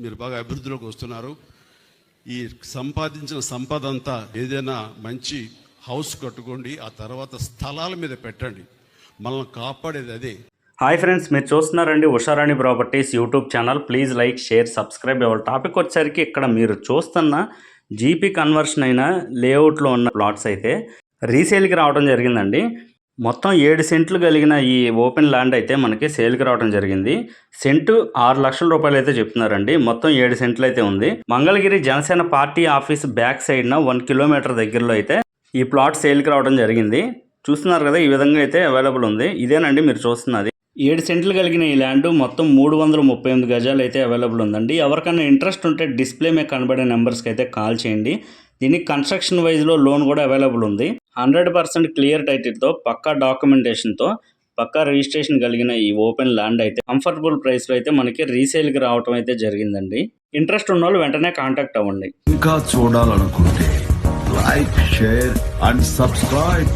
మీరు బాగా అభివృద్ధిలోకి వస్తున్నారు. ఈ సంపాదించిన సంపద అంతా ఏదైనా మంచి హౌస్ కట్టుకోండి ఆ తర్వాత స్థలాల మీద పెట్టండి. మనల్ని కాపాడేది అదే. హాయ్ ఫ్రెండ్స్ మీరు చూస్తున్నారండి Usharani properties YouTube channel. Please like share subscribe. అవ్వాలి టాపిక్ వచ్చేసరికి ఇక్కడ మీరు చూస్తున్న జీపీ కన్వర్షన్ అయిన లేఅవుట్లో ఉన్న ప్లాట్స్ అయితే రీసేల్కి రావడం జరిగిందండి. మొత్తం ఏడు సెంట్లు కలిగిన ఈ ఓపెన్ ల్యాండ్ అయితే మనకి సేల్కి రావడం జరిగింది. సెంటు ఆరు లక్షల రూపాయలు అయితే చెప్తున్నారండి. మొత్తం ఏడు సెంట్లు అయితే ఉంది. Mangalagiri Janasena party office back సైడ్న వన్ కిలోమీటర్ దగ్గరలో అయితే ఈ ప్లాట్ సేల్కి రావడం జరిగింది. చూస్తున్నారు కదా ఈ విధంగా అయితే అవైలబుల్ ఉంది. ఇదేనండి మీరు చూస్తున్నది. ఏడు సెంట్లు కలిగిన ఈ ల్యాండ్ మొత్తం మూడు వందల ముప్పై ఎనిమిది గజాలు అయితే అవైలబుల్ ఉందండి. ఎవరికైనా ఇంట్రెస్ట్ ఉంటే డిస్ప్లే మీద కనబడే నెంబర్స్కి అయితే కాల్ చేయండి. దీనికి కన్స్ట్రక్షన్ వైజ్లో లోన్ కూడా అవైలబుల్ ఉంది. హండ్రెడ్ పర్సెంట్ క్లియర్ టైటిల్తో పక్కా డాక్యుమెంటేషన్తో పక్కా రిజిస్ట్రేషన్ కలిగిన ఈ ఓపెన్ ల్యాండ్ అయితే కంఫర్టబుల్ ప్రైస్లో అయితే మనకి రీసేల్కి రావటం అయితే జరిగిందండి. ఇంట్రెస్ట్ ఉన్న వాళ్ళు వెంటనే కాంటాక్ట్ అవ్వండి. ఇంకా చూడాలనుకుంటే లైక్ షేర్ అండ్ సబ్స్క్రైబ్